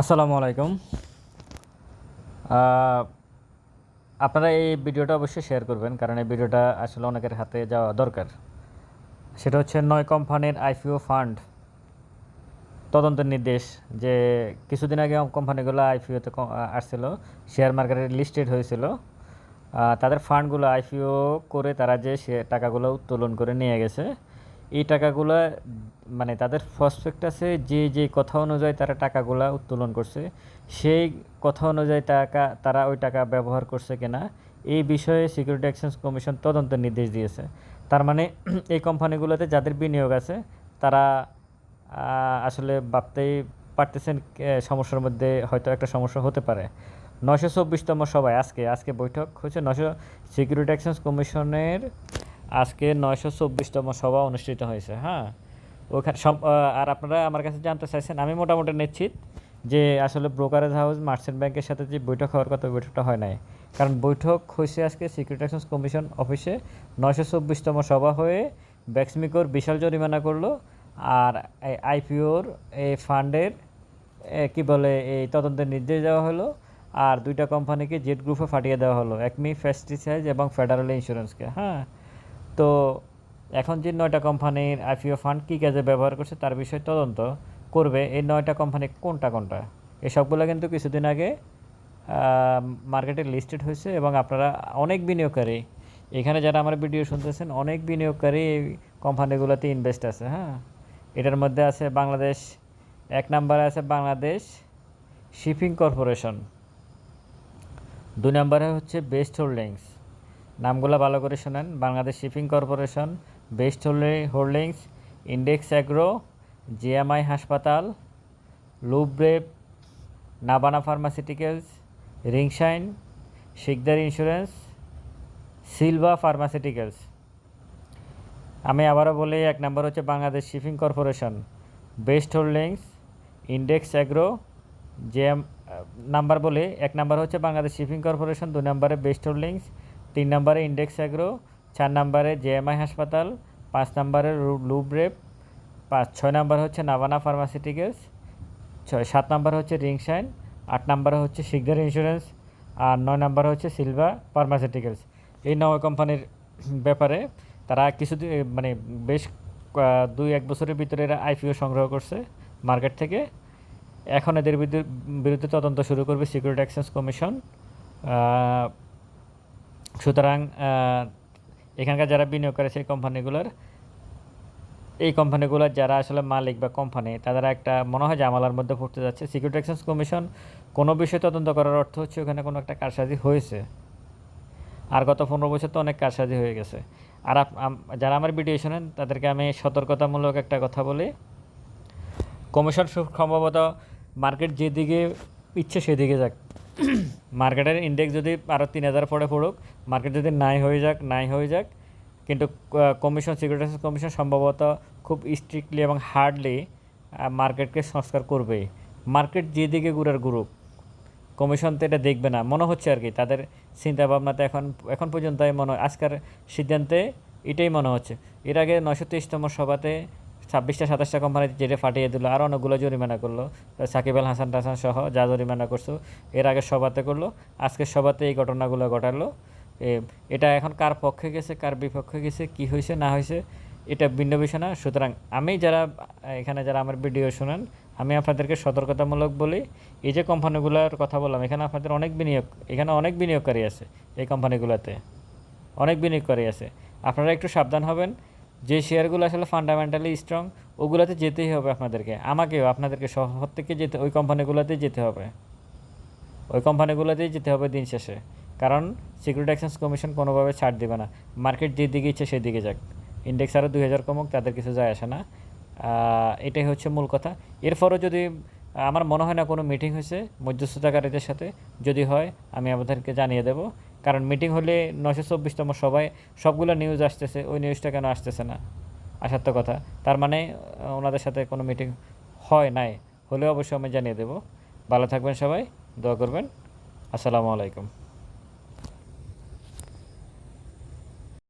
আসসালামু আলাইকুম। আপনারা এই ভিডিওটা অবশ্যই শেয়ার করবেন, কারণ এই ভিডিওটা আসলে অনেকের হাতে যাওয়া দরকার। সেটা হচ্ছে নয় কোম্পানির আইপিও ফান্ড তদন্তের নির্দেশ যে কিছুদিন আগে কোম্পানিগুলো আইপিওতে আসছিল শেয়ার মার্কেটে লিস্টেড হয়েছিল। তাদের ফান্ডগুলো আইপিও করে তারা যে টাকাগুলো উত্তোলন করে নিয়ে গেছে এই টাকাগুলো মানে তাদের প্রসপেক্টাসে যে যে কথা অনুযায়ী তারা টাকাগুলো উত্তোলন করছে, সেই কথা অনুযায়ী টাকা, তারা ওই টাকা ব্যবহার করছে কিনা, এই বিষয়ে সিকিউরিটি এক্সচেঞ্জ কমিশন তদন্তের নির্দেশ দিয়েছে। তার মানে এই কোম্পানিগুলোতে যাদের বিনিয়োগ আছে, তারা আসলে ভাবতেই পারতেছেন সমস্যার মধ্যে হয়তো একটা সমস্যা হতে পারে। নশো চব্বিশতম সভায় আজকে আজকে বৈঠক হচ্ছে নশো সিকিউরিটি এক্সচেঞ্জ কমিশনের আজকে নয়শো চব্বিশতম সভা অনুষ্ঠিত হয়েছে হ্যাঁ? ওখানে সব আর আপনারা আমার কাছে জানতে চাইছেন, আমি মোটামুটি নিশ্চিত যে আসলে ব্রোকারেজ হাউস মার্চেন্ট ব্যাংকের সাথে যে বৈঠক হওয়ার কথা, বৈঠকটা হয় নাই। কারণ বৈঠক হয়েছে আজকে সিকিউরিটি কমিশন অফিসে নয়শো চব্বিশতম সভা হয়ে ব্যাক্সমিকোর বিশাল জরিমানা করল, আর আইপিওর এই ফান্ডের কি বলে, এই তদন্তের নির্দেশ দেওয়া হলো, আর দুইটা কোম্পানিকে জেট গ্রুপে ফাটিয়ে দেওয়া হলো, একমি ফেস্টিসাইজ এবং ফেডারেল ইন্স্যুরেন্সকে হ্যাঁ? তো এখন যে নয়টা কোম্পানির আইপিও ফান্ড কী কাজে ব্যবহার করছে তার বিষয়ে তদন্ত করবে এই নয়টা কোম্পানি কোনটা কোনটা? এসবগুলো কিন্তু কিছুদিন আগে মার্কেটে লিস্টেড হয়েছে এবং আপনারা অনেক বিনিয়োগকারী, এখানে যারা আমার ভিডিও শুনতেছেন, অনেক বিনিয়োগকারী এই কোম্পানিগুলোতে ইনভেস্ট আছে হ্যাঁ? এটার মধ্যে আছে বাংলাদেশ, এক নম্বরে আছে বাংলাদেশ শিপিং কর্পোরেশন দুই নম্বরে হচ্ছে বেস্ট হোল্ডিংস। নামগুলো ভালো করে শোনেন। Bangladesh shipping corporation, best holdings, index agro, GMI হাসপাতাল লুব্রেভ Nabana pharmaceuticals, Ringshine, Sikder insurance, Silva pharmaceuticals. আমি আবারও বলি, এক নম্বর হচ্ছে Bangladesh shipping corporation, best holdings, index agro, JM, number বলে, এক নাম্বার হচ্ছে বাংলাদেশ শিপিং কর্পোরেশন দুই নম্বরে বেস্ট হোল্ডিংস তিন নম্বরে ইন্ডেক্স অ্যাগ্রো, চার নম্বরে জেএমআই হাসপাতাল, পাঁচ নম্বরে লুব্রেপ পাঁচ, ছয় নম্বর হচ্ছে নাভানা ফার্মাসিউটিক্যালস, ছয়, সাত নম্বর হচ্ছে রিংশাইন আট নম্বরে হচ্ছে শিকদার ইন্স্যুরেন্স, আর নয় নম্বর হচ্ছে সিলভা ফার্মাসিউটিক্যালস। এই নয় কোম্পানির ব্যাপারে তারা কিছুদিন মানে বেশ দুই, এক বছরের ভিতরে এরা আইপিও সংগ্রহ করছে মার্কেট থেকে। এখন এদের বিরুদ্ধে- তদন্ত শুরু করবে সিকিউরিটি এক্সচেঞ্জ কমিশন। সুতরাং এখানকার যারা বিনিয়োগ করে সেই কোম্পানিগুলোর এই কোম্পানিগুলোর যারা আসলে মালিক বা কোম্পানি তারা একটা মনে হয় জামালার মধ্যে পড়তে যাচ্ছে। সিকিউরিটি এক্সচেঞ্জ কমিশন কোনো বিষয়ে তদন্ত করার অর্থ হচ্ছে ওখানে কোনো একটা কারসাজি হয়েছে। আর গত পনেরো বছর তো অনেক কারসাজি হয়ে গেছে। আর যারা আমার ভিডিও শোনেন, তাদেরকে আমি সতর্কতামূলক একটা কথা বলি। কমিশন সম্ভবত মার্কেট যেদিকে ইচ্ছে সেদিকে যাক মার্কেটের ইন্ডেক্স যদি আরও তিন হাজার পরে পড়ুক মার্কেট যদি নাই হয়ে যাক, নাই হয়ে যাক, কিন্তু কমিশন সিকিউরিটি কমিশন সম্ভবত খুব স্ট্রিক্টলি এবং হার্ডলি মার্কেটকে সংস্কার করবেই মার্কেট যেদিকে ঘুরার গ্রুপ কমিশন তো এটা দেখবে না। মনে হচ্ছে আর কি, তাদের চিন্তা ভাবনাতে এখন এখন পর্যন্ত মনে আজকের সিদ্ধান্তে এটাই মনে হচ্ছে। এর আগে নশো তেইশতম সভাতে ছাব্বিশটা, সাতাশটা কোম্পানি যেটা ফাটিয়ে দিল, আর অনেকগুলো জরিমানা করল। সাকিব আল হাসান টাসান সহ যা জরিমানা করছ, এর আগে সভাতে করল আজকের সভাতে এই ঘটনাগুলো ঘটালো। এটা এখন কার পক্ষে গেছে, কার বিপক্ষে গেছে, কি হয়েছে, না হয়েছে, এটা ভিন্ন বিষয় না। সুতরাং আমি যারা, এখানে যারা আমার ভিডিও শোনেন, আমি আপনাদেরকে সতর্কতামূলক বলি, এই যে কোম্পানিগুলোর কথা বললাম, এখানে আপনাদের অনেক বিনিয়োগ, এখানে অনেক বিনিয়োগকারী আছে এই কোম্পানিগুলোতে অনেক বিনিয়োগকারী আছে। আপনারা একটু সাবধান হবেন যে শেয়ারগুলো আসলে ফান্ডামেন্টালি স্ট্রং ওগুলোতে যেতেই হবে আপনাদেরকে। আমাকেও, আপনাদেরকে শহর থেকে যেতে, ওই কোম্পানিগুলোতেই যেতে হবে। ওই কোম্পানিগুলোতেই যেতে হবে দিন শেষে। কারণ সিকিউরিটি এক্সচেঞ্জ কমিশন কোনোভাবে ছাড় দেবে না। মার্কেট যেদিকে ইচ্ছে সেদিকে যাক। ইন্ডেক্স আরও দুই হাজার কমুক, তাদের কিছু যায় আসে না। এটাই হচ্ছে মূল কথা। এরপরও যদি, আমার মনে হয় না কোনো মিটিং হয়েছে মধ্যস্থতাকারীদের সাথে, যদি হয়, আমি আপনাদেরকে জানিয়ে দেব। কারণ মিটিং হলে নশো চব্বিশতম সবাই সবগুলো নিউজ আসতেছে, ওই নিউজটা কেন আসতেছে না? আসার তো কথা। তার মানে ওনাদের সাথে কোনো মিটিং হয় নাই, হলে অবশ্যই আমি জানিয়ে দেবো। ভালো থাকবেন সবাই, দোয়া করবেন। আসসালামু আলাইকুম।